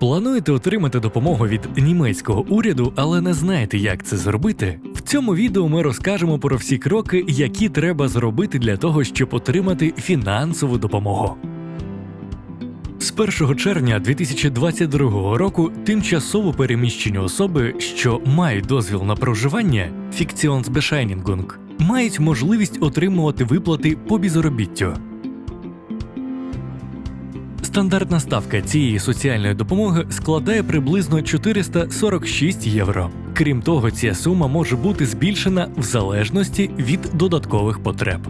Плануєте отримати допомогу від німецького уряду, але не знаєте, як це зробити? В цьому відео ми розкажемо про всі кроки, які треба зробити для того, щоб отримати фінансову допомогу. З 1 червня 2022 року тимчасово переміщені особи, що мають дозвіл на проживання Фікціонсбешайнінгунг, мають можливість отримувати виплати по безробіттю. Стандартна ставка цієї соціальної допомоги складає приблизно 446 євро. Крім того, ця сума може бути збільшена в залежності від додаткових потреб.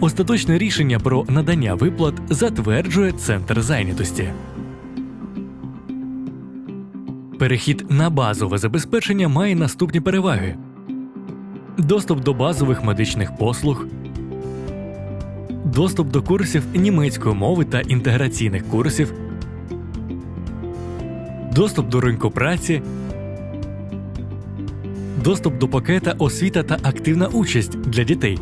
Остаточне рішення про надання виплат затверджує центр зайнятості. Перехід на базове забезпечення має наступні переваги: доступ до базових медичних послуг, доступ до курсів німецької мови та інтеграційних курсів, доступ до ринку праці, доступ до пакета освіта та активна участь для дітей.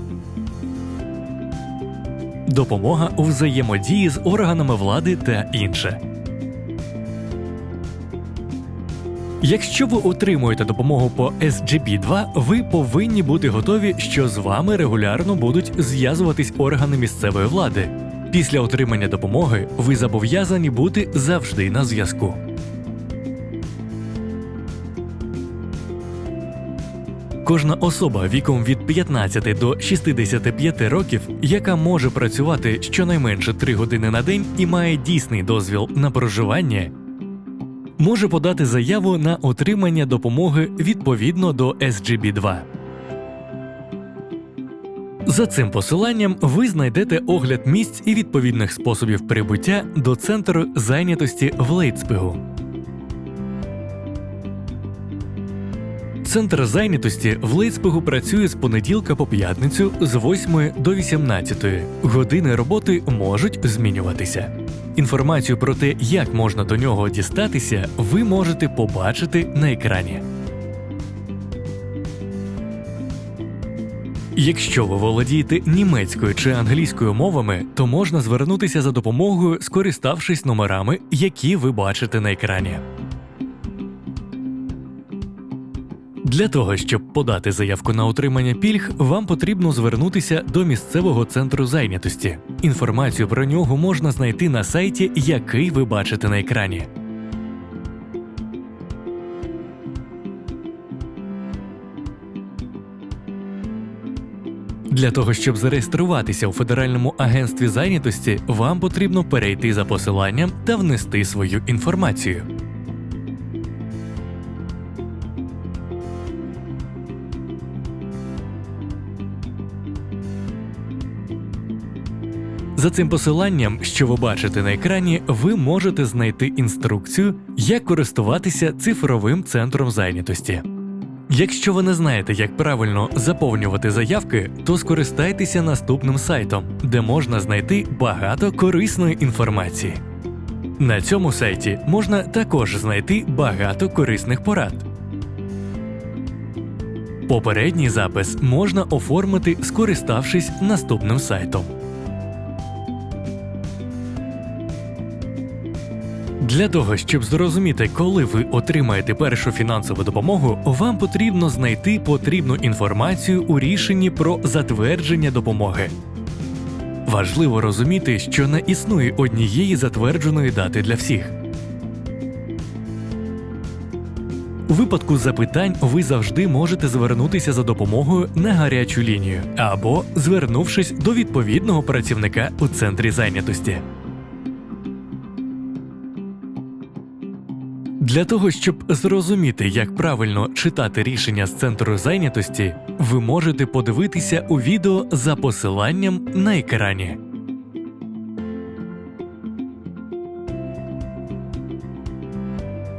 Допомога у взаємодії з органами влади та інше. Якщо ви отримуєте допомогу по SGP-2, ви повинні бути готові, що з вами регулярно будуть зв'язуватись органи місцевої влади. Після отримання допомоги ви зобов'язані бути завжди на зв'язку. Кожна особа віком від 15 до 65 років, яка може працювати щонайменше 3 години на день і має дійсний дозвіл на проживання, може подати заяву на отримання допомоги відповідно до SGB-2. За цим посиланням ви знайдете огляд місць і відповідних способів прибуття до центру зайнятості в Лейцпигу. Центр зайнятості в Лейцпигу працює з понеділка по п'ятницю з 8 до 18. Години роботи можуть змінюватися. Інформацію про те, як можна до нього дістатися, ви можете побачити на екрані. Якщо ви володієте німецькою чи англійською мовами, то можна звернутися за допомогою, скориставшись номерами, які ви бачите на екрані. Для того, щоб подати заявку на отримання пільг, вам потрібно звернутися до місцевого центру зайнятості. Інформацію про нього можна знайти на сайті, який ви бачите на екрані. Для того, щоб зареєструватися у Федеральному агентстві зайнятості, вам потрібно перейти за посиланням та внести свою інформацію. За цим посиланням, що ви бачите на екрані, ви можете знайти інструкцію, як користуватися цифровим центром зайнятості. Якщо ви не знаєте, як правильно заповнювати заявки, то скористайтеся наступним сайтом, де можна знайти багато корисної інформації. На цьому сайті можна також знайти багато корисних порад. Попередній запис можна оформити, скориставшись наступним сайтом. Для того, щоб зрозуміти, коли ви отримаєте першу фінансову допомогу, вам потрібно знайти потрібну інформацію у рішенні про затвердження допомоги. Важливо розуміти, що не існує однієї затвердженої дати для всіх. У випадку запитань ви завжди можете звернутися за допомогою на гарячу лінію або звернувшись до відповідного працівника у центрі зайнятості. Для того, щоб зрозуміти, як правильно читати рішення з центру зайнятості, ви можете подивитися у відео за посиланням на екрані.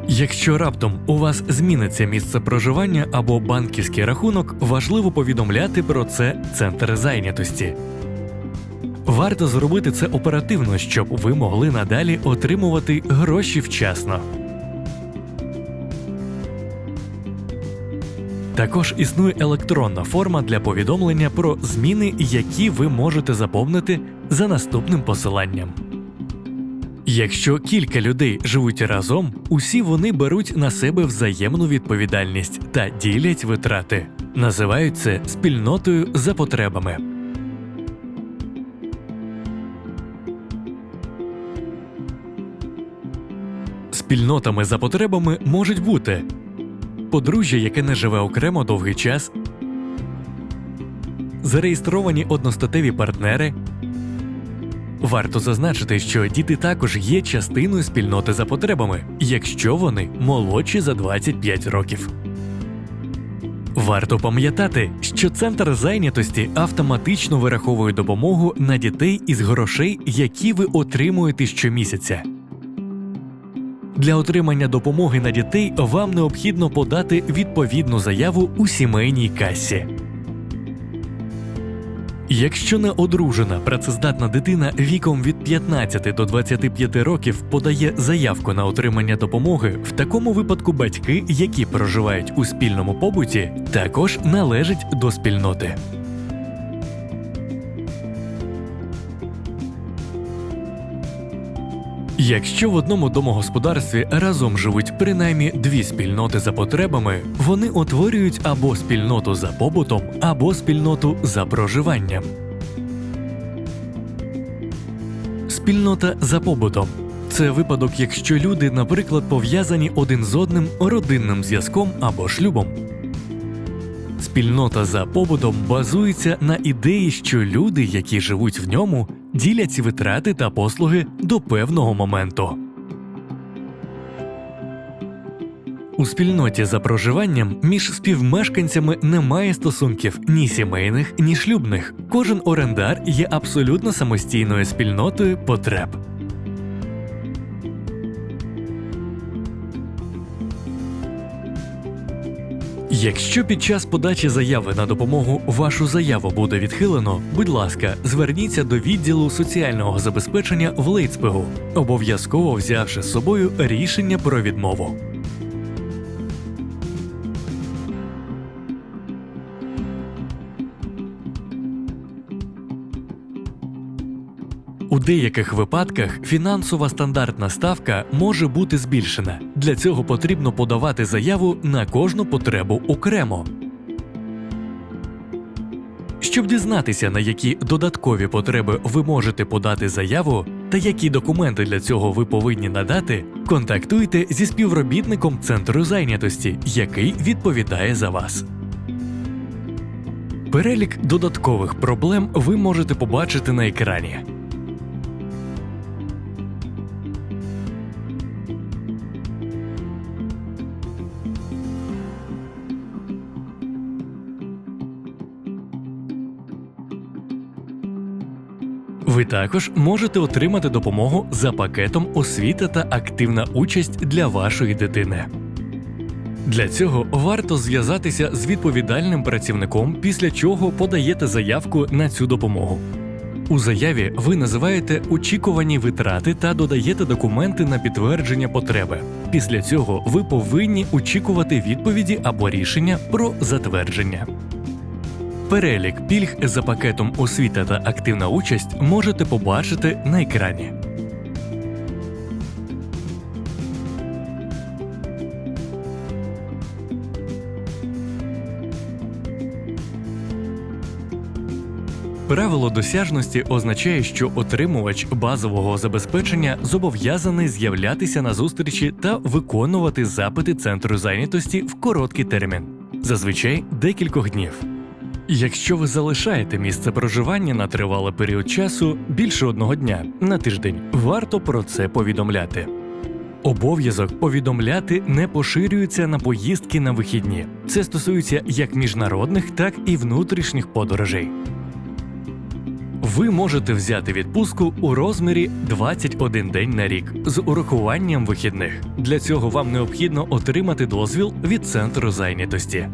Якщо раптом у вас зміниться місце проживання або банківський рахунок, важливо повідомляти про це центр зайнятості. Варто зробити це оперативно, щоб ви могли надалі отримувати гроші вчасно. Також існує електронна форма для повідомлення про зміни, які ви можете заповнити за наступним посиланням. Якщо кілька людей живуть разом, усі вони беруть на себе взаємну відповідальність та ділять витрати. Називають це спільнотою за потребами. Спільнотами за потребами можуть бути подружжя, яке не живе окремо довгий час, зареєстровані одностатеві партнери. Варто зазначити, що діти також є частиною спільноти за потребами, якщо вони молодші за 25 років. Варто пам'ятати, що центр зайнятості автоматично вираховує допомогу на дітей із грошей, які ви отримуєте щомісяця. Для отримання допомоги на дітей вам необхідно подати відповідну заяву у сімейній касі. Якщо не одружена працездатна дитина віком від 15 до 25 років подає заявку на отримання допомоги, в такому випадку батьки, які проживають у спільному побуті, також належать до спільноти. Якщо в одному домогосподарстві разом живуть принаймні дві спільноти за потребами, вони утворюють або спільноту за побутом, або спільноту за проживанням. Спільнота за побутом це випадок, якщо люди, наприклад, пов'язані один з одним родинним зв'язком або шлюбом. Спільнота за побутом базується на ідеї, що люди, які живуть в ньому, ділять ці витрати та послуги до певного моменту. У спільноті за проживанням між співмешканцями немає стосунків ні сімейних, ні шлюбних. Кожен орендар є абсолютно самостійною спільнотою потреб. Якщо під час подачі заяви на допомогу вашу заяву буде відхилено, будь ласка, зверніться до відділу соціального забезпечення в Лейцпегу, обов'язково взявши з собою рішення про відмову. У деяких випадках фінансова стандартна ставка може бути збільшена. Для цього потрібно подавати заяву на кожну потребу окремо. Щоб дізнатися, на які додаткові потреби ви можете подати заяву та які документи для цього ви повинні надати, контактуйте зі співробітником центру зайнятості, який відповідає за вас. Перелік додаткових проблем ви можете побачити на екрані. Ви також можете отримати допомогу за пакетом освіта та активна участь для вашої дитини. Для цього варто зв'язатися з відповідальним працівником, після чого подаєте заявку на цю допомогу. У заяві ви називаєте очікувані витрати та додаєте документи на підтвердження потреби. Після цього ви повинні очікувати відповіді або рішення про затвердження. Перелік пільг за пакетом освіта та активна участь можете побачити на екрані. Правило досяжності означає, що отримувач базового забезпечення зобов'язаний з'являтися на зустрічі та виконувати запити центру зайнятості в короткий термін, зазвичай декількох днів. Якщо ви залишаєте місце проживання на тривалий період часу більше одного дня на тиждень, варто про це повідомляти. Обов'язок повідомляти не поширюється на поїздки на вихідні. Це стосується як міжнародних, так і внутрішніх подорожей. Ви можете взяти відпустку у розмірі 21 день на рік з урахуванням вихідних. Для цього вам необхідно отримати дозвіл від центру зайнятості.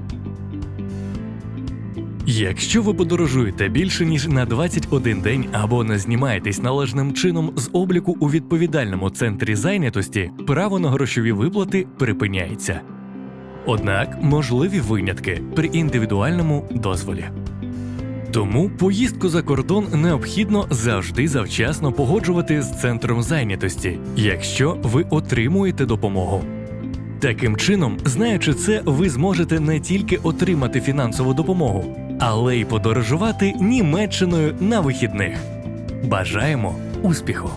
Якщо ви подорожуєте більше ніж на 21 день або не знімаєтесь належним чином з обліку у відповідальному центрі зайнятості, право на грошові виплати припиняється. Однак можливі винятки при індивідуальному дозволі. Тому поїздку за кордон необхідно завжди завчасно погоджувати з центром зайнятості, якщо ви отримуєте допомогу. Таким чином, знаючи це, ви зможете не тільки отримати фінансову допомогу, але й подорожувати Німеччиною на вихідних. Бажаємо успіху!